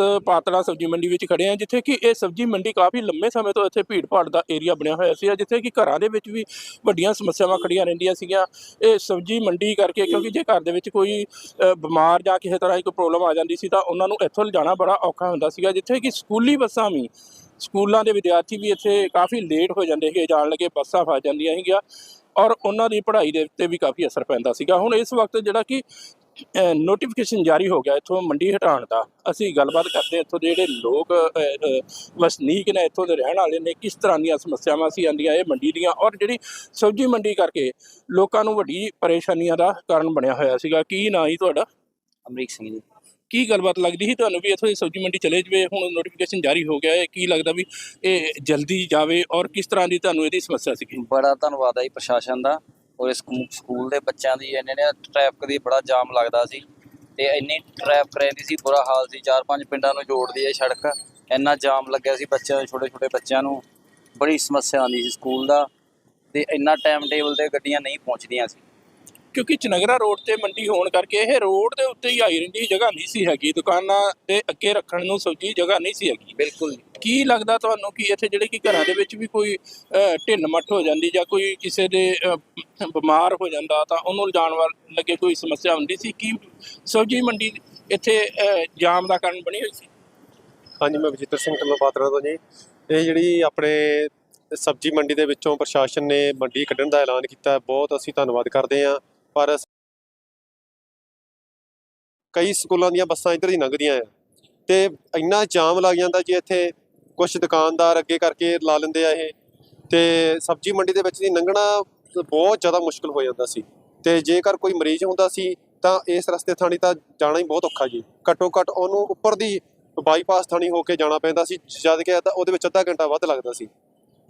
ਵਕਤ ਸਬਜ਼ੀ ਮੰਡੀ ਵਿੱਚ ਖੜੇ ਹਾਂ ਜਿੱਥੇ ਕਿ ਇਹ ਸਬਜ਼ੀ ਮੰਡੀ ਕਾਫੀ ਲੰਮੇ ਸਮੇਂ ਤੋਂ ਇੱਥੇ ਭੀੜ ਭਾੜ ਦਾ ਏਰੀਆ ਬਣਿਆ ਹੋਇਆ ਸੀ ਜਿੱਥੇ ਕਿ ਘਰਾਂ ਦੇ ਵਿੱਚ ਵੀ ਵੱਡੀਆਂ ਸਮੱਸਿਆਵਾਂ ਖੜੀਆਂ ਰਹਿੰਦੀਆਂ ਸੀਗੀਆਂ। ਇਹ ਸਬਜ਼ੀ ਮੰਡੀ ਕਰਕੇ, ਕਿਉਂਕਿ ਜੇ ਘਰ ਦੇ ਵਿੱਚ ਕੋਈ ਬਿਮਾਰ ਜਾਂ ਕਿਸੇ ਤਰ੍ਹਾਂ ਦੀ ਕੋਈ ਪ੍ਰੋਬਲਮ ਆ ਜਾਂਦੀ ਸੀ, ਤਾਂ ਉਹਨਾਂ ਨੂੰ ਇੱਥੋਂ ਲਿਜਾਣਾ ਬੜਾ ਔਖਾ ਹੁੰਦਾ ਸੀਗਾ, ਜਿੱਥੇ ਕਿ ਸਕੂਲੀ ਬੱਸਾਂ ਵੀ, ਸਕੂਲਾਂ ਦੇ ਵਿਦਿਆਰਥੀ ਵੀ ਇੱਥੇ ਕਾਫੀ ਲੇਟ ਹੋ ਜਾਂਦੇ ਸੀਗੇ, ਜਾਣ ਲੱਗੇ ਬੱਸਾਂ ਫਸ ਜਾਂਦੀਆਂ ਸੀਗੀਆਂ, ਔਰ ਉਹਨਾਂ ਦੀ ਪੜ੍ਹਾਈ ਦੇ ਉੱਤੇ ਵੀ ਕਾਫੀ ਅਸਰ ਪੈਂਦਾ ਸੀਗਾ। ਹੁਣ ਇਸ ਵਕਤ ਜਿਹੜਾ ਕਿ ਨੋਟੀਫਿਕੇਸ਼ਨ ਜਾਰੀ ਹੋ ਗਿਆ ਇੱਥੋਂ ਮੰਡੀ ਹਟਾਉਣ ਦਾ। ਅਸੀਂ ਗੱਲਬਾਤ ਕਰਦੇ ਇੱਥੋਂ ਦੇ ਜਿਹੜੇ ਲੋਕ ਵਸਨੀਕ ਨੇ ਇੱਥੋਂ ਦੇ ਰਹਿਣ ਵਾਲੇ ਨੇ ਕਿਸ ਤਰ੍ਹਾਂ ਦੀਆਂ ਸਮੱਸਿਆਵਾਂ ਸੀ ਆਉਂਦੀਆਂ ਇਹ ਮੰਡੀ ਦੀਆਂ ਔਰ ਜਿਹੜੀ ਸਬਜ਼ੀ ਮੰਡੀ ਕਰਕੇ ਲੋਕਾਂ ਨੂੰ ਵੱਡੀ ਪਰੇਸ਼ਾਨੀਆਂ ਦਾ ਕਾਰਨ ਬਣਿਆ ਹੋਇਆ ਸੀਗਾ। ਕੀ ਨਾਂ ਹੀ ਤੁਹਾਡਾ? ਅਮਰੀਕ ਸਿੰਘ ਜੀ। ਕੀ ਗੱਲਬਾਤ ਲੱਗਦੀ ਸੀ ਤੁਹਾਨੂੰ ਵੀ ਇੱਥੋਂ ਦੀ ਸਬਜ਼ੀ ਮੰਡੀ ਚਲੇ ਜਵੇ ਹੁਣ ਨੋਟੀਫਿਕੇਸ਼ਨ ਜਾਰੀ ਹੋ ਗਿਆ ਹੈ ਕੀ ਲੱਗਦਾ ਵੀ ਇਹ ਜਲਦੀ ਜਾਵੇ ਔਰ ਕਿਸ ਤਰ੍ਹਾਂ ਦੀ ਤੁਹਾਨੂੰ ਇਹਦੀ ਸਮੱਸਿਆ ਸੀਗੀ? ਬੜਾ ਧੰਨਵਾਦ ਹੈ ਜੀ ਪ੍ਰਸ਼ਾਸਨ ਦਾ। ਔਰ ਇਸ ਸਕੂ- ਸਕੂਲ ਦੇ ਬੱਚਿਆਂ ਦੀ ਇੰਨੇ ਨੇ ਟ੍ਰੈਫਿਕ ਦੀ ਬੜਾ ਜਾਮ ਲੱਗਦਾ ਸੀ ਤੇ ਇੰਨੀ ਟ੍ਰੈਫਿਕ ਰਹਿੰਦੀ ਸੀ, ਬੁਰਾ ਹਾਲ ਸੀ, ਚਾਰ ਪੰਜ ਪਿੰਡਾਂ ਨੂੰ ਜੋੜਦੀ ਹੈ ਸੜਕ। ਇੰਨਾ ਜਾਮ ਲੱਗਿਆ ਸੀ ਬੱਚਿਆਂ ਦੇ ਛੋਟੇ ਛੋਟੇ ਬੱਚਿਆਂ ਨੂੰ। ਬੜੀ ਸਮੱਸਿਆ ਆਉਂਦੀ ਸੀ ਸਕੂਲ ਦਾ ਤੇ ਇੰਨਾ ਟਾਈਮ ਟੇਬਲ ਤੇ ਗੱਡੀਆਂ ਨਹੀਂ ਪਹੁੰਚਦੀਆਂ ਸੀ। ਕਿਉਂਕਿ ਚਨਗਰਾ ਰੋਡ ਤੇ ਮੰਡੀ ਹੋਣ ਕਰਕੇ ਇਹ ਰੋਡ ਦੇ ਉੱਤੇ ਹੀ ਆਈ ਰਹਿੰਦੀ ਜਗ੍ਹਾ ਨਹੀਂ ਸੀ ਹੈਗੀ ਦੁਕਾਨਾਂ ਦੇ ਅੱਗੇ ਰੱਖਣ ਨੂੰ ਸਬਜ਼ੀ ਜਗ੍ਹਾ ਨਹੀਂ ਸੀ ਹੈਗੀ। ਬਿਲਕੁਲ ਕੀ ਲੱਗਦਾ ਤੁਹਾਨੂੰ ਕਿ ਇੱਥੇ ਜਿਹੜੇ ਕਿ ਘਰਾਂ ਦੇ ਵਿੱਚ ਵੀ ਕੋਈ ਢਿੱਲ ਮੱਠ ਹੋ ਜਾਂਦੀ ਜਾਂ ਕੋਈ ਕਿਸੇ ਦੇ ਬਿਮਾਰ ਹੋ ਜਾਂਦਾ ਤਾਂ ਉਹਨੂੰ ਲਿਜਾਣ ਵਾਲ ਲੱਗੇ ਕੋਈ ਸਮੱਸਿਆ ਹੁੰਦੀ ਸੀ? ਕੀ ਸਬਜ਼ੀ ਮੰਡੀ ਇੱਥੇ ਜਾਮ ਦਾ ਕਾਰਨ ਬਣੀ ਹੋਈ ਸੀ? ਹਾਂਜੀ ਮੈਂ ਵਜੀਤਰ ਸਿੰਘ ਢੱਲੋਂ ਪਾਤਰਾ ਤੋਂ ਜੀ। ਇਹ ਜਿਹੜੀ ਆਪਣੇ ਸਬਜ਼ੀ ਮੰਡੀ ਦੇ ਵਿੱਚੋਂ ਪ੍ਰਸ਼ਾਸਨ ਨੇ ਮੰਡੀ ਕੱਢਣ ਦਾ ਐਲਾਨ ਕੀਤਾ ਬਹੁਤ ਅਸੀਂ ਧੰਨਵਾਦ ਕਰਦੇ ਹਾਂ। ਪਰ ਕਈ ਸਕੂਲਾਂ ਦੀਆਂ ਬੱਸਾਂ ਇੱਧਰ ਹੀ ਲੰਘਦੀਆਂ ਆ। ਤੇ ਇੰਨਾ ਜਾਮ ਲੱਗ ਜਾਂਦਾ ਜੀ ਇੱਥੇ ਕੁਝ ਦੁਕਾਨਦਾਰ ਅੱਗੇ ਕਰਕੇ ਲਾ ਲੈਂਦੇ ਆ ਇਹ। ਤੇ ਸਬਜ਼ੀ ਮੰਡੀ ਦੇ ਵਿੱਚ ਦੀ ਲੰਘਣਾ ਬਹੁਤ ਜ਼ਿਆਦਾ ਮੁਸ਼ਕਲ ਹੋ ਜਾਂਦਾ ਸੀ। ਤੇ ਜੇਕਰ ਕੋਈ ਮਰੀਜ਼ ਹੁੰਦਾ ਸੀ ਤਾਂ ਇਸ ਰਸਤੇ ਥਾਣੀ ਤਾਂ ਜਾਣਾ ਹੀ ਬਹੁਤ ਔਖਾ ਜੀ। ਘੱਟੋ ਘੱਟ ਉਹਨੂੰ ਉੱਪਰ ਦੀ ਬਾਈਪਾਸ ਥਾਣੀ ਹੋ ਕੇ ਜਾਣਾ ਪੈਂਦਾ ਸੀ। ਜਦ ਕਿ ਅੱਧਾ- ਉਹਦੇ ਵਿੱਚ ਅੱਧਾ ਘੰਟਾ ਵੱਧ ਲੱਗਦਾ ਸੀ।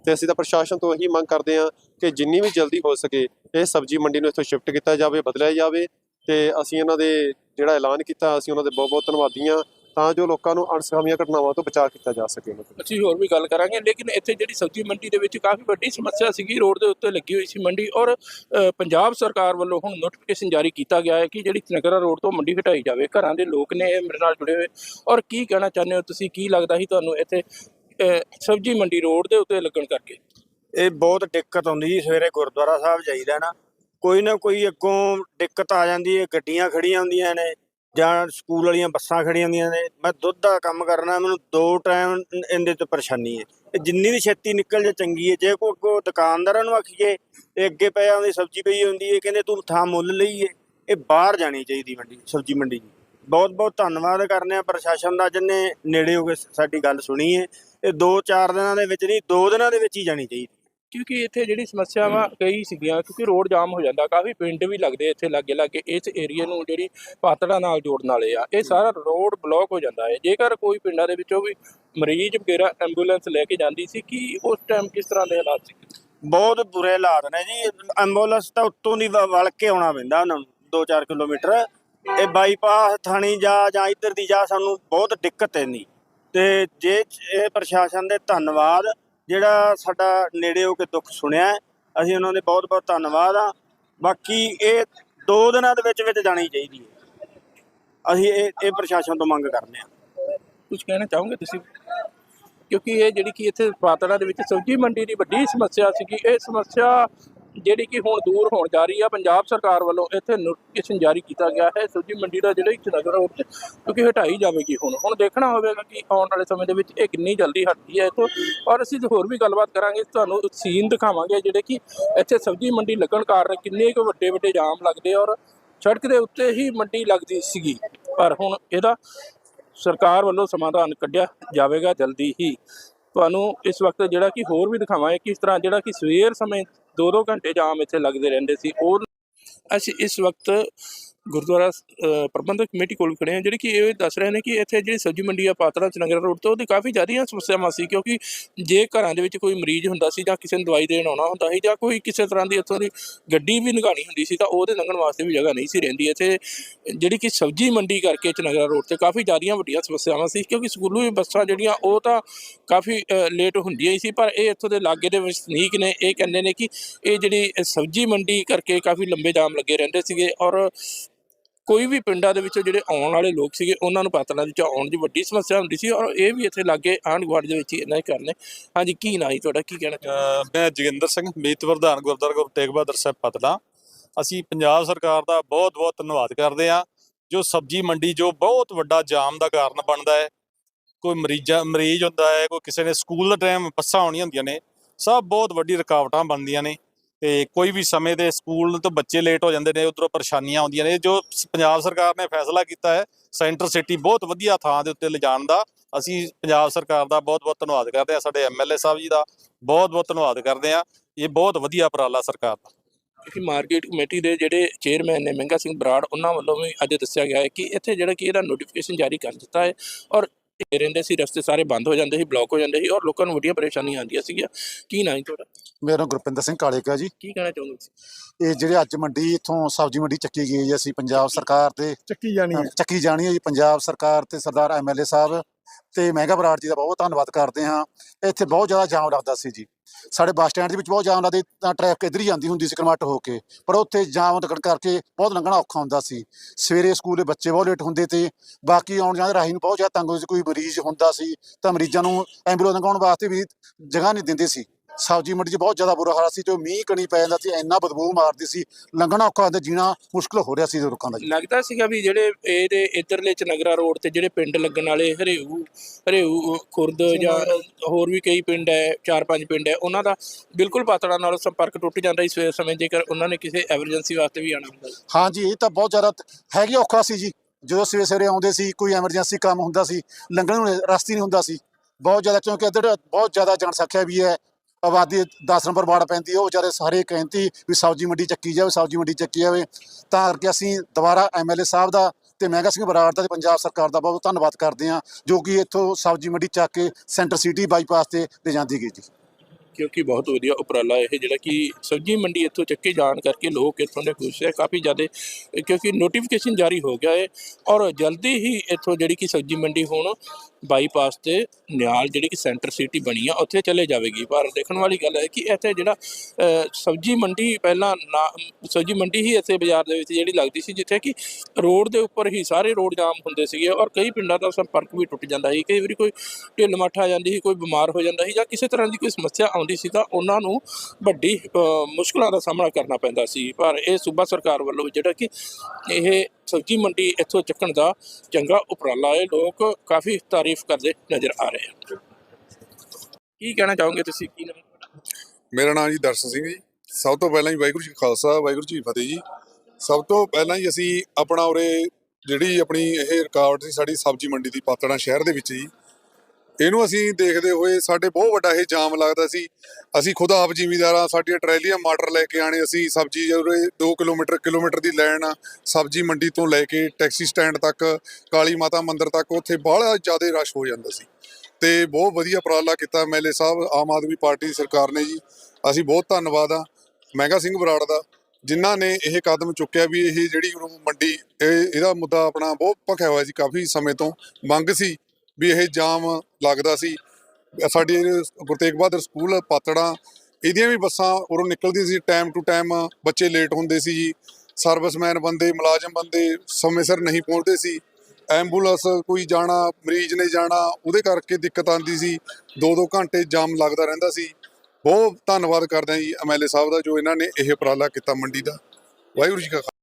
ਤੇ ਅਸੀਂ ਤਾਂ ਪ੍ਰਸ਼ਾਸਨ ਤੋਂ ਇਹੀ ਮੰਗ ਕਰਦੇ ਹਾਂ ਕਿ ਜਿੰਨੀ ਵੀ ਜਲਦੀ ਹੋ ਸਕੇ ਇਹ ਸਬਜ਼ੀ ਮੰਡੀ ਨੂੰ ਇੱਥੋਂ ਸ਼ਿਫਟ ਕੀਤਾ ਜਾਵੇ, ਬਦਲਿਆ ਜਾਵੇ ਤੇ ਅਸੀਂ ਇਹਨਾਂ ਦੇ ਜਿਹੜਾ ਐਲਾਨ ਕੀਤਾ, ਅਸੀਂ ਉਹਨਾਂ ਦੇ ਬਹੁਤ ਬਹੁਤ ਧੰਨਵਾਦੀ ਹਾਂ ਤਾਂ ਜੋ ਲੋਕਾਂ ਨੂੰ ਅਣਸਖਾਵੀਆਂ ਘਟਨਾਵਾਂ ਤੋਂ ਬਚਾਅ ਕੀਤਾ ਜਾ ਸਕੇ। ਅਸੀਂ ਹੋਰ ਵੀ ਗੱਲ ਕਰਾਂਗੇ, ਲੇਕਿਨ ਇੱਥੇ ਜਿਹੜੀ ਸਬਜ਼ੀ ਮੰਡੀ ਦੇ ਵਿੱਚ ਕਾਫੀ ਵੱਡੀ ਸਮੱਸਿਆ ਸੀਗੀ, ਰੋਡ ਦੇ ਉੱਤੇ ਲੱਗੀ ਹੋਈ ਸੀ ਮੰਡੀ ਔਰ ਪੰਜਾਬ ਸਰਕਾਰ ਵੱਲੋਂ ਹੁਣ ਨੋਟੀਫਿਕੇਸ਼ਨ ਜਾਰੀ ਕੀਤਾ ਗਿਆ ਹੈ ਕਿ ਜਿਹੜੀ ਨਗਰਾ ਰੋਡ ਤੋਂ ਮੰਡੀ ਹਟਾਈ ਜਾਵੇ। ਘਰਾਂ ਦੇ ਲੋਕ ਨੇ ਇਹ ਮੇਰੇ ਨਾਲ ਜੁੜੇ ਹੋਏ। ਔਰ ਕੀ ਕਹਿਣਾ ਚਾਹੁੰਦੇ ਹੋ ਤੁਸੀਂ? ਕੀ ਲੱਗਦਾ ਸੀ ਤੁਹਾਨੂੰ ਇੱਥੇ ਸਬਜ਼ੀ ਮੰਡੀ ਰੋਡ ਦੇ ਉੱਤੇ ਲੱਗਣ ਕਰਕੇ। ਇਹ ਬਹੁਤ ਦਿੱਕਤ ਆਉਂਦੀ ਜੀ, ਸਵੇਰੇ ਗੁਰਦੁਆਰਾ ਸਾਹਿਬ ਜਾਈਦਾ ਨਾ, ਕੋਈ ਨਾ ਕੋਈ ਅੱਗੋਂ ਦਿੱਕਤ ਆ ਜਾਂਦੀ ਹੈ, ਗੱਡੀਆਂ ਖੜੀਆਂ ਹੁੰਦੀਆਂ ਨੇ, ਜਾਂ ਸਕੂਲ ਵਾਲੀਆਂ ਬੱਸਾਂ ਖੜੀਆਂ ਹੁੰਦੀਆਂ ਨੇ, ਮੈਂ ਦੁੱਧ ਦਾ ਕੰਮ ਕਰਨਾ, ਮੈਨੂੰ ਦੋ ਟਾਈਮ ਇਹਦੇ ਤੋਂ ਪਰੇਸ਼ਾਨੀ ਹੈ। ਇਹ ਜਿੰਨੀ ਦੀ ਛੇਤੀ ਨਿਕਲ ਜੇ ਚੰਗੀ ਹੈ, ਜੇ ਕੋਈ ਅੱਗੋਂ ਦੁਕਾਨਦਾਰਾਂ ਨੂੰ ਆਖੀਏ ਤੇ ਅੱਗੇ ਪਿਆ ਹੁੰਦੀ ਸਬਜ਼ੀ ਪਈ ਹੁੰਦੀ ਹੈ, ਕਹਿੰਦੇ ਤੂੰ ਥਾਂ ਮੁੱਲ ਲਈਏ ਇਹ ਬਾਹਰ ਜਾਣੀ ਚਾਹੀਦੀ ਮੰਡੀ, ਸਬਜ਼ੀ ਮੰਡੀ ਦੀ ਬਹੁਤ ਬਹੁਤ ਧੰਨਵਾਦ ਕਰਨੇ ਆ ਪ੍ਰਸ਼ਾਸਨ ਦਾ ਜਿਹਨੇ ਨੇੜੇ ਹੋ ਕੇ ਸਾਡੀ ਗੱਲ ਸੁਣੀ ਹੈ। ਇਹ 2-4 ਦਿਨਾਂ ਦੇ ਵਿੱਚ ਨਹੀਂ 2 ਦਿਨਾਂ ਦੇ ਵਿੱਚ ਹੀ ਜਾਣੀ ਚਾਹੀਦੀ ਕਿਉਂਕਿ ਇੱਥੇ ਜਿਹੜੀ ਸਮੱਸਿਆਵਾਂ ਕਈ ਸੀਗੀਆਂ ਕਿਉਂਕਿ ਰੋਡ ਜਾਮ ਹੋ ਜਾਂਦਾ ਕਾਫੀ ਪਿੰਡ ਵੀ ਲੱਗਦੇ ਇੱਥੇ ਲਾਗੇ ਲਾਗੇ ਇਸ ਏਰੀਆ ਨੂੰ ਜਿਹੜੀ ਪਾਤੜਾ ਨਾਲ ਜੋੜਨ ਵਾਲੇ ਆ ਇਹ ਸਾਰਾ ਰੋਡ ਬਲੌਕ ਹੋ ਜਾਂਦਾ ਹੈ। ਜੇਕਰ ਕੋਈ ਪਿੰਡਾਂ ਦੇ ਵਿੱਚੋਂ ਵੀ ਮਰੀਜ਼ ਵਗੈਰਾ ਐਂਬੂਲੈਂਸ ਲੈ ਕੇ ਜਾਂਦੀ ਸੀ ਕਿ ਉਸ ਟਾਈਮ ਕਿਸ ਤਰ੍ਹਾਂ ਦੇ ਹਾਲਾਤ ਸੀ? ਬਹੁਤ ਬੁਰੇ ਹਾਲਾਤ ਨੇ ਜੀ। ਐਂਬੂਲੈਂਸ ਤਾਂ ਉੱਤੋਂ ਦੀ ਵਲ ਕੇ ਆਉਣਾ ਪੈਂਦਾ ਉਹਨਾਂ ਨੂੰ 2-4 ਕਿਲੋਮੀਟਰ। ਇਹ ਬਾਈਪਾਸ ਥਾਣੀ ਜਾ ਜਾਂ ਇੱਧਰ ਦੀ ਜਾ ਸਾਨੂੰ ਬਹੁਤ ਦਿੱਕਤ ਐਨੀ ਤੇ ਜੇ ਇਹ ਪ੍ਰਸ਼ਾਸਨ ਦੇ ਧੰਨਵਾਦ ਜਿਹੜਾ ਸਾਡਾ ਨੇੜੇ ਹੋ ਕੇ ਦੁੱਖ ਸੁਣਿਆ ਹੈ, ਅਸੀਂ ਉਹਨਾਂ ਦੇ ਬਹੁਤ ਬਹੁਤ ਧੰਨਵਾਦ ਆ ਬਾਕੀ ਇਹ ਦੋ ਦਿਨਾਂ ਦੇ ਵਿੱਚ ਵਿੱਚ ਜਾਣੀ ਚਾਹੀਦੀ ਹੈ। ਅਸੀਂ ਇਹ ਇਹ ਪ੍ਰਸ਼ਾਸਨ ਤੋਂ ਮੰਗ ਕਰਦੇ ਹਾਂ। ਕੁਝ ਕਹਿਣਾ ਚਾਹੋਗੇ ਤੁਸੀਂ? ਕਿਉਂਕਿ ਇਹ ਜਿਹੜੀ ਕਿ ਇੱਥੇ ਪਾਤੜਾ ਦੇ ਵਿੱਚ ਸਬਜ਼ੀ ਮੰਡੀ ਦੀ ਵੱਡੀ ਸਮੱਸਿਆ ਸੀਗੀ ਇਹ ਸਮੱਸਿਆ ਜਿਹੜੀ ਕਿ ਹੁਣ ਦੂਰ ਹੋਣ ਜਾ ਰਹੀ ਆ, ਪੰਜਾਬ ਸਰਕਾਰ ਵੱਲੋਂ ਇੱਥੇ ਨੋਟੀਫਿਕੇਸ਼ਨ ਜਾਰੀ ਕੀਤਾ ਗਿਆ ਹੈ। ਸਬਜ਼ੀ ਮੰਡੀ ਦਾ ਜਿਹੜਾ ਇੱਕ ਨਗਰ ਰੋਡ ਕਿਉਂਕਿ ਹਟਾਈ ਜਾਵੇਗੀ ਹੁਣ। ਹੁਣ ਦੇਖਣਾ ਹੋਵੇਗਾ ਕਿ ਆਉਣ ਵਾਲੇ ਸਮੇਂ ਦੇ ਵਿੱਚ ਇਹ ਕਿੰਨੀ ਜਲਦੀ ਹਟਦੀ ਹੈ ਇੱਥੋਂ। ਔਰ ਅਸੀਂ ਹੋਰ ਵੀ ਗੱਲਬਾਤ ਕਰਾਂਗੇ, ਤੁਹਾਨੂੰ ਸੀਨ ਦਿਖਾਵਾਂਗੇ ਜਿਹੜੇ ਕਿ ਇੱਥੇ ਸਬਜ਼ੀ ਮੰਡੀ ਲੱਗਣ ਕਾਰਨ ਕਿੰਨੇ ਕੁ ਵੱਡੇ ਵੱਡੇ ਜਾਮ ਲੱਗਦੇ ਔਰ ਸੜਕ ਦੇ ਉੱਤੇ ਹੀ ਮੰਡੀ ਲੱਗਦੀ ਸੀਗੀ। ਪਰ ਹੁਣ ਇਹਦਾ ਸਰਕਾਰ ਵੱਲੋਂ ਸਮਾਧਾਨ ਕੱਢਿਆ ਜਾਵੇਗਾ ਜਲਦੀ ਹੀ। ਤੁਹਾਨੂੰ ਇਸ ਵਕਤ ਜਿਹੜਾ ਕਿ ਹੋਰ ਵੀ ਦਿਖਾਵਾਂਗੇ ਕਿਸ ਤਰ੍ਹਾਂ ਜਿਹੜਾ ਕਿ ਸਵੇਰ ਸਮੇਂ 2-2 ਘੰਟੇ ਜਾਮ ਇੱਥੇ ਲੱਗਦੇ ਰਹਿੰਦੇ ਸੀ। ਔਰ ਅਸੀਂ ਇਸ ਵਕਤ ਗੁਰਦੁਆਰਾ ਪ੍ਰਬੰਧਕ ਕਮੇਟੀ ਕੋਲ ਖੜੇ ਹਾਂ, ਜਿਹੜੀ ਕਿ ਇਹ ਦੱਸ ਰਹੇ ਨੇ ਕਿ ਇੱਥੇ ਜਿਹੜੀ ਸਬਜ਼ੀ ਮੰਡੀ ਆ ਪਾਤੜਾ ਚਨਗਰਾ ਰੋਡ 'ਤੇ, ਉਹਦੀ ਕਾਫੀ ਜ਼ਿਆਦੀਆਂ ਸਮੱਸਿਆਵਾਂ ਸੀ, ਕਿਉਂਕਿ ਜੇ ਘਰਾਂ ਦੇ ਵਿੱਚ ਕੋਈ ਮਰੀਜ਼ ਹੁੰਦਾ ਸੀ ਜਾਂ ਕਿਸੇ ਨੂੰ ਦਵਾਈ ਦੇਣ ਆਉਣਾ ਹੁੰਦਾ ਸੀ ਜਾਂ ਕੋਈ ਕਿਸੇ ਤਰ੍ਹਾਂ ਦੀ ਇੱਥੋਂ ਦੀ ਗੱਡੀ ਵੀ ਲੰਘਾਣੀ ਹੁੰਦੀ ਸੀ, ਤਾਂ ਉਹਦੇ ਲੰਘਣ ਵਾਸਤੇ ਵੀ ਜਗ੍ਹਾ ਨਹੀਂ ਸੀ ਰਹਿੰਦੀ। ਇੱਥੇ ਜਿਹੜੀ ਕਿ ਸਬਜ਼ੀ ਮੰਡੀ ਕਰਕੇ ਚਨਗਰਾ ਰੋਡ ਤੇ ਕਾਫੀ ਜ਼ਿਆਦੀਆਂ ਵੱਡੀਆਂ ਸਮੱਸਿਆਵਾਂ ਸੀ, ਕਿਉਂਕਿ ਸਕੂਲੀ ਬੱਸਾਂ ਜਿਹੜੀਆਂ, ਉਹ ਤਾਂ ਕਾਫੀ ਲੇਟ ਹੁੰਦੀਆਂ ਹੀ ਸੀ, ਪਰ ਇਹ ਇੱਥੋਂ ਦੇ ਲਾਗੇ ਦੇ ਵਸਨੀਕ ਨੇ, ਇਹ ਕਹਿੰਦੇ ਨੇ ਕਿ ਇਹ ਜਿਹੜੀ ਸਬਜ਼ੀ ਮੰਡੀ ਕਰਕੇ ਕਾਫੀ ਲੰਬੇ ਜਾਮ ਲੱਗੇ ਰਹਿੰਦੇ ਸੀਗੇ ਔਰ ਕੋਈ ਵੀ ਪਿੰਡਾਂ ਦੇ ਵਿੱਚੋਂ ਜਿਹੜੇ ਆਉਣ ਵਾਲੇ ਲੋਕ ਸੀਗੇ, ਉਹਨਾਂ ਨੂੰ ਪਾਤਲਾਂ ਦੇ ਵਿੱਚ ਆਉਣ ਦੀ ਵੱਡੀ ਸਮੱਸਿਆ ਹੁੰਦੀ ਸੀ ਔਰ ਇਹ ਵੀ ਇੱਥੇ ਲਾਗੇ ਆਂਢ ਗੁਆਂਢ ਦੇ ਵਿੱਚ ਹੀ ਇਹਨਾਂ ਹੀ ਕਰਨੇ ਹਾਂਜੀ, ਕੀ ਨਾਂ ਜੀ ਤੁਹਾਡਾ? ਕੀ ਕਹਿਣਾ ਚਾਹੁੰਦੇ ਮੈਂ ਜੋਗਿੰਦਰ ਸਿੰਘ, ਮੀਤ ਪ੍ਰਧਾਨ ਗੁਰਦੁਆਰਾ ਗੁਰੂ ਤੇਗ ਬਹਾਦਰ ਸਾਹਿਬ ਪਤਲਾ। ਅਸੀਂ ਪੰਜਾਬ ਸਰਕਾਰ ਦਾ ਬਹੁਤ-ਬਹੁਤ ਧੰਨਵਾਦ ਕਰਦੇ ਹਾਂ। ਜੋ ਸਬਜ਼ੀ ਮੰਡੀ, ਜੋ ਬਹੁਤ ਵੱਡਾ ਜਾਮ ਦਾ ਕਾਰਨ ਬਣਦਾ ਹੈ, ਕੋਈ ਮਰੀਜ਼ਾਂ, ਮਰੀਜ਼ ਹੁੰਦਾ ਹੈ, ਕੋਈ ਕਿਸੇ ਨੇ ਸਕੂਲ ਦਾ ਟਾਈਮ ਬੱਸਾਂ ਆਉਣੀਆਂ ਹੁੰਦੀਆਂ ਨੇ, ਸਭ ਬਹੁਤ ਵੱਡੀ ਰੁਕਾਵਟਾਂ ਬਣਦੀਆਂ ਨੇ। ਤੇ ਕੋਈ ਵੀ ਸਮੇਂ ਦੇ ਸਕੂਲ ਤੋਂ ਬੱਚੇ ਲੇਟ ਹੋ ਜਾਂਦੇ ਨੇ, ਉਧਰੋਂ ਪਰੇਸ਼ਾਨੀਆਂ ਆਉਂਦੀਆਂ ਨੇ, ਜੋ ਪੰਜਾਬ ਸਰਕਾਰ ਨੇ ਫੈਸਲਾ ਕੀਤਾ ਹੈ, ਸੈਂਟਰ ਸਿਟੀ ਬਹੁਤ ਵਧੀਆ ਥਾਂ ਦੇ ਉੱਤੇ ਲਿਜਾਣ ਦਾ। ਅਸੀਂ ਪੰਜਾਬ ਸਰਕਾਰ ਦਾ ਬਹੁਤ-ਬਹੁਤ ਧੰਨਵਾਦ ਕਰਦੇ ਹਾਂ, ਸਾਡੇ ਐਮਐਲਏ ਸਾਹਿਬ ਜੀ ਦਾ ਬਹੁਤ ਬਹੁਤ ਧੰਨਵਾਦ ਕਰਦੇ ਹਾਂ। ਇਹ ਬਹੁਤ ਵਧੀਆ ਉਪਰਾਲਾ ਸਰਕਾਰ ਦਾ। ਕਿ ਮਾਰਕੀਟ ਕਮੇਟੀ ਦੇ ਜਿਹੜੇ ਚੇਅਰਮੈਨ ਨੇ ਮਹਿੰਗਾ ਸਿੰਘ ਬਰਾੜ, ਉਹਨਾਂ ਵੱਲੋਂ ਵੀ ਅੱਜ ਦੱਸਿਆ ਗਿਆ ਹੈ ਕਿ ਇੱਥੇ ਜਿਹੜਾ ਕਿ ਇਹਦਾ ਨੋਟੀਫਿਕੇਸ਼ਨ ਜਾਰੀ ਕਰ ਦਿੱਤਾ ਹੈ ਔਰ ਇਹ ਰਹਿੰਦੇ ਸੀ ਰਸਤੇ ਸਾਰੇ ਬੰਦ ਹੋ ਜਾਂਦੇ ਸੀ ਬਲੌਕ ਹੋ ਜਾਂਦੇ ਸੀ ਔਰ ਲੋਕਾਂ ਨੂੰ ਵੱਡੀਆਂ ਪਰੇਸ਼ਾਨੀਆਂ ਆਉਂਦੀਆਂ ਸੀਗੀਆਂ। ਕੀ ਨਾਂ ਜੀ ਤੁਹਾਡਾ? ਮੇਰਾ ਨਾਮ ਗੁਰਪਿੰਦਰ ਸਿੰਘ ਕਾਲੇਕਾ ਜੀ। ਕੀ ਕਹਿਣਾ ਚਾਹੁੰਦੇ ਤੁਸੀਂ? ਇਹ ਜਿਹੜੇ ਅੱਜ ਮੰਡੀ ਇੱਥੋਂ ਸਬਜ਼ੀ ਮੰਡੀ ਚੱਕੀ ਗਈ ਹੈ ਅਸੀਂ ਪੰਜਾਬ ਸਰਕਾਰ ਤੇ ਚੱਕੀ ਜਾਣੀ ਅ, ਚੱਕੀ ਜਾਣੀ ਹੈ ਜੀ ਪੰਜਾਬ ਸਰਕਾਰ ਤੇ ਸਰਦਾਰ ਐਮਐਲਏ ਸਾਹਿਬ। ਤੇ ਮਹਿੰਗਾ ਬਰਾੜ ਜੀ ਦਾ ਬਹੁਤ ਧੰਨਵਾਦ ਕਰਦੇ ਹਾਂ। ਇੱਥੇ ਬਹੁਤ ਜ਼ਿਆਦਾ ਜਾਮ ਲੱਗਦਾ ਸੀ ਜੀ। ਸਾਡੇ ਬੱਸ ਸਟੈਂਡ ਦੇ ਵਿੱਚ ਬਹੁਤ ਜਾਮ ਲੱਗਦਾ ਤਾਂ ਟ੍ਰੈਫਿਕ ਇੱਧਰ ਹੀ ਜਾਂਦੀ ਹੁੰਦੀ ਸੀ ਕਨਵਰਟ ਹੋ ਕੇ। ਪਰ ਉੱਥੇ ਜਾਮ ਲੱਗਣ ਕਰਕੇ ਬਹੁਤ ਲੰਘਣਾ ਔਖਾ ਹੁੰਦਾ ਸੀ। ਸਵੇਰੇ ਸਕੂਲ ਦੇ ਬੱਚੇ ਬਹੁਤ ਲੇਟ ਹੁੰਦੇ ਤੇ ਬਾਕੀ ਆਉਣ ਜਾਣ ਦੇ ਰਾਹੀਂ ਨੂੰ ਬਹੁਤ ਜ਼ਿਆਦਾ ਤੰਗ ਹੁੰਦੇ ਸੀ, ਕੋਈ ਮਰੀਜ਼ ਹੁੰਦਾ ਸੀ, ਤਾਂ ਮਰੀਜ਼ਾਂ ਨੂੰ ਐਂਬੂਲੈਂਸ ਲਗਾਉਣ ਵਾਸਤੇ ਵੀ ਜਗ੍ਹਾ ਨਹੀਂ ਦਿੰਦੇ ਸੀ। ਸਬਜ਼ੀ ਮੰਡੀ 'ਚ ਬਹੁਤ ਜ਼ਿਆਦਾ ਬੁਰਾ ਹਾਲ ਸੀ ਤੇ ਉਹ ਮੀਂਹ ਕਣੀ ਪੈ ਜਾਂਦਾ ਸੀ ਇੰਨਾ ਬਦਬੂ ਮਾਰਦੀ ਸੀ ਲੰਘਣਾ ਔਖਾ ਹੁੰਦਾ ਜੀਣਾ ਮੁਸ਼ਕਲ ਹੋ ਰਿਹਾ ਸੀ ਲੋਕਾਂ ਦਾ ਜੀ। ਲੱਗਦਾ ਸੀਗਾ ਵੀ ਜਿਹੜੇ ਇਹਦੇ ਇਧਰਲੇ ਚਨਗਰਾ ਰੋਡ ਤੇ ਜਿਹੜੇ ਪਿੰਡ ਲੱਗਣ ਵਾਲੇ ਹਰੇਊ ਹਰੇਊ ਖੁਰਦ ਜਾਂ ਹੋਰ ਵੀ ਕਈ ਪਿੰਡ ਹੈ ਚਾਰ ਪੰਜ ਪਿੰਡ ਹੈ ਉਹਨਾਂ ਦਾ ਬਿਲਕੁਲ ਪਾਤੜਾਂ ਨਾਲ ਸੰਪਰਕ ਟੁੱਟ ਜਾਂਦਾ ਸੀ ਸਵੇਰ ਸਮੇਂ ਜੇਕਰ ਉਹਨਾਂ ਨੇ ਕਿਸੇ ਐਮਰਜੈਂਸੀ ਵਾਸਤੇ ਵੀ ਆਉਣਾ ਹੁੰਦਾ। ਸੀ ਹਾਂਜੀ ਇਹ ਤਾਂ ਬਹੁਤ ਜ਼ਿਆਦਾ ਹੈਗੀ ਔਖਾ ਸੀ ਜੀ ਜਦੋਂ ਸਵੇਰੇ ਸਵੇਰੇ ਆਉਂਦੇ ਸੀ ਕੋਈ ਐਮਰਜੈਂਸੀ ਕੰਮ ਹੁੰਦਾ ਸੀ ਲੰਘਣ ਨੂੰ ਰਸਤੇ ਨਹੀਂ ਹੁੰਦਾ ਸੀ ਬਹੁਤ ਜ਼ਿਆਦਾ ਕਿਉਂਕਿ ਇੱਧਰ ਬਹੁਤ ਜ਼ਿਆਦਾ ਜਨਸੰਖਿਆ ਵੀ ਹੈ ਆਬਾਦੀ 10 ਨੰਬਰ ਵਾਰਡ ਪੈਂਦੀ ਉਹ ਵਿਚਾਰੇ ਸਾਰੇ ਕਹਿੰਦੀ ਵੀ ਸਬਜ਼ੀ ਮੰਡੀ ਚੱਕੀ ਜਾਵੇ, ਸਬਜ਼ੀ ਮੰਡੀ ਚੱਕੀ ਜਾਵੇ। ਤਾਂ ਕਰਕੇ ਅਸੀਂ ਦੁਬਾਰਾ ਐਮਐਲਏ ਸਾਹਿਬ ਦਾ ਤੇ ਮਹਿੰਗਾ ਸਿੰਘ ਬਰਾੜ ਦਾ ਤੇ ਪੰਜਾਬ ਸਰਕਾਰ ਦਾ ਬਹੁਤ ਧੰਨਵਾਦ ਕਰਦੇ ਹਾਂ, ਜੋ ਕਿ ਇੱਥੋਂ ਸਬਜ਼ੀ ਮੰਡੀ ਚੱਕ ਕੇ ਸੈਂਟਰ ਸਿਟੀ ਬਾਈਪਾਸ ਤੇ ਲੈ ਜਾਂਦੀ ਗਈ ਜੀ। ਕਿਉਂਕਿ ਬਹੁਤ ਵਧੀਆ ਉਪਰਾਲਾ ਇਹ ਜਿਹੜਾ ਕਿ ਸਬਜ਼ੀ ਮੰਡੀ ਇੱਥੋਂ ਚੱਕੇ ਜਾਣ ਕਰਕੇ ਲੋਕ ਇੱਥੋਂ ਦੇ ਖੁਸ਼ ਹੈ, ਕਾਫੀ ਜ਼ਿਆਦਾ, ਕਿਉਂਕਿ ਨੋਟੀਫਿਕੇਸ਼ਨ ਜਾਰੀ ਹੋ ਗਿਆ ਹੈ ਔਰ ਜਲਦੀ ਹੀ ਇੱਥੋਂ ਜਿਹੜੀ ਕਿ ਸਬਜ਼ੀ ਮੰਡੀ ਹੁਣ ਬਾਈਪਾਸ ਤੇ ਨਿਆਲ ਜਿਹੜੀ ਕਿ ਸੈਂਟਰ ਸਿਟੀ ਬਣੀ ਆ, ਉੱਥੇ ਚਲੇ ਜਾਵੇਗੀ। ਪਰ ਦੇਖਣ ਵਾਲੀ ਗੱਲ ਹੈ ਕਿ ਇੱਥੇ ਜਿਹੜਾ ਸਬਜ਼ੀ ਮੰਡੀ ਪਹਿਲਾਂ ਨਾ, ਸਬਜ਼ੀ ਮੰਡੀ ਹੀ ਇੱਥੇ ਬਾਜ਼ਾਰ ਦੇ ਵਿੱਚ ਜਿਹੜੀ ਲੱਗਦੀ ਸੀ, ਜਿੱਥੇ ਕਿ ਰੋਡ ਦੇ ਉੱਪਰ ਹੀ ਸਾਰੇ ਰੋਡ ਜਾਮ ਹੁੰਦੇ ਸੀਗੇ ਔਰ ਕਈ ਪਿੰਡਾਂ ਦਾ ਸੰਪਰਕ ਵੀ ਟੁੱਟ ਜਾਂਦਾ ਸੀ। ਕਈ ਵਾਰੀ ਕੋਈ ਢਿੱਲ ਮੱਠ ਆ ਜਾਂਦੀ ਸੀ, ਕੋਈ ਬਿਮਾਰ ਹੋ ਜਾਂਦਾ ਸੀ ਜਾਂ ਕਿਸੇ ਤਰ੍ਹਾਂ ਦੀ ਕੋਈ ਸਮੱਸਿਆ ਆਉਂਦੀ ਸੀ ਤਾਂ ਉਹਨਾਂ ਨੂੰ ਵੱਡੀ ਮੁਸ਼ਕਲਾਂ ਦਾ ਸਾਹਮਣਾ ਕਰਨਾ ਪੈਂਦਾ ਸੀ। ਪਰ ਇਹ ਸੂਬਾ ਸਰਕਾਰ ਵੱਲੋਂ ਜਿਹੜਾ ਕਿ ਇਹ ਸਬਜ਼ੀ ਮੰਡੀ ਇੱਥੋਂ ਚੱਕਣ ਦਾ ਚੰਗਾ ਉਪਰਾਲਾ ਹੈ, ਲੋਕ ਕਾਫੀ ਤਾਰੀਫ ਕਰਦੇ ਨਜ਼ਰ ਆ ਰਹੇ ਹਨ। ਕੀ ਕਹਿਣਾ ਚਾਹੋਗੇ ਤੁਸੀਂ? ਕੀ ਨਾਮ ਮੇਰਾ ਨਾਮ ਜੀ ਦਰਸ਼ਨ ਸਿੰਘ ਜੀ। ਸਭ ਤੋਂ ਪਹਿਲਾਂ ਹੀ ਵਾਹਿਗੁਰੂ ਜੀ ਖਾਲਸਾ, ਵਾਹਿਗੁਰੂ ਜੀ ਫਤਿਹ ਜੀ। ਸਭ ਤੋਂ ਪਹਿਲਾਂ ਹੀ ਅਸੀਂ ਆਪਣਾ ਉਰੇ ਜਿਹੜੀ ਆਪਣੀ ਇਹ ਰੁਕਾਵਟ ਸੀ ਸਾਡੀ ਸਬਜ਼ੀ ਮੰਡੀ ਦੀ, ਪਾਤੜਾ ਸ਼ਹਿਰ ਦੇ ਵਿੱਚ ਜੀ ਇਹਨੂੰ ਅਸੀਂ ਦੇਖਦੇ ਹੋਏ ਸਾਡੇ ਬਹੁਤ ਵੱਡਾ ਇਹ ਜਾਮ ਲੱਗਦਾ ਸੀ। ਅਸੀਂ ਖੁਦ ਆਪ ਜਿਮੀਦਾਰਾਂ, ਸਾਡੀਆਂ ਟਰੈਲੀਆਂ ਮਾਟਰ ਲੈ ਕੇ ਆਣੇ ਅਸੀਂ ਸਬਜ਼ੀ ਉਰੇ 2 ਕਿਲੋਮੀਟਰ ਕਿਲੋਮੀਟਰ ਦੀ ਲਾਈਨ ਆ, ਸਬਜ਼ੀ ਮੰਡੀ ਤੋਂ ਲੈ ਕੇ ਟੈਕਸੀ ਸਟੈਂਡ ਤੱਕ, ਕਾਲੀ ਮਾਤਾ ਮੰਦਿਰ ਤੱਕ, ਉੱਥੇ ਬਾਹਲਾ ਜ਼ਿਆਦਾ ਰਸ਼ ਹੋ ਜਾਂਦਾ ਸੀ। ਤੇ ਬਹੁਤ ਵਧੀਆ ਉਪਰਾਲਾ ਕੀਤਾ ਐਮਐਲਏ ਸਾਹਿਬ, ਆਮ ਆਦਮੀ ਪਾਰਟੀ ਦੀ ਸਰਕਾਰ ਨੇ ਜੀ। ਅਸੀਂ ਬਹੁਤ ਧੰਨਵਾਦ ਆ ਮਹਿੰਗਾ ਸਿੰਘ ਬਰਾੜ ਦਾ, ਜਿਨ੍ਹਾਂ ਨੇ ਇਹ ਕਦਮ ਚੁੱਕਿਆ ਵੀ ਇਹ ਜਿਹੜੀ ਹੁਣ ਮੰਡੀ, ਇਹ, ਇਹਦਾ ਮੁੱਦਾ ਆਪਣਾ ਬਹੁਤ ਭਖਿਆ ਹੋਇਆ ਸੀ ਕਾਫੀ ਸਮੇਂ ਤੋਂ, ਮੰਗ ਸੀ ਵੀ ਇਹ ਜਾਮ ਲੱਗਦਾ ਸੀ। ਸਾਡੇ ਇਹ ਗੁਰੂ ਤੇਗ ਬਹਾਦਰ ਸਕੂਲ, ਪਾਤੜਾਂ, ਇਹਦੀਆਂ ਵੀ ਬੱਸਾਂ ਉਰੋਂ ਨਿਕਲਦੀਆਂ ਸੀ। ਟਾਈਮ ਟੂ ਟਾਈਮ ਬੱਚੇ ਲੇਟ ਹੁੰਦੇ ਸੀ ਜੀ। ਸਰਵਿਸਮੈਨ ਬੰਦੇ, ਮੁਲਾਜ਼ਮ ਬੰਦੇ ਸਮੇਂ ਸਿਰ ਨਹੀਂ ਪਹੁੰਚਦੇ ਸੀ। ਐਂਬੂਲੈਂਸ ਕੋਈ ਜਾਣਾ, ਮਰੀਜ਼ ਨੇ ਜਾਣਾ, ਉਹਦੇ ਕਰਕੇ ਦਿੱਕਤ ਆਉਂਦੀ ਸੀ। ਦੋ ਦੋ ਘੰਟੇ ਜਾਮ ਲੱਗਦਾ ਰਹਿੰਦਾ ਸੀ। ਬਹੁਤ ਧੰਨਵਾਦ ਕਰਦੇ ਹਾਂ ਜੀ ਐਮਐਲਏ ਸਾਹਿਬ ਦਾ, ਜੋ ਇਹਨਾਂ ਨੇ ਇਹ ਉਪਰਾਲਾ ਕੀਤਾ ਮੰਡੀ ਦਾ। ਵਾਹਿਗੁਰੂ ਜੀ ਕਾ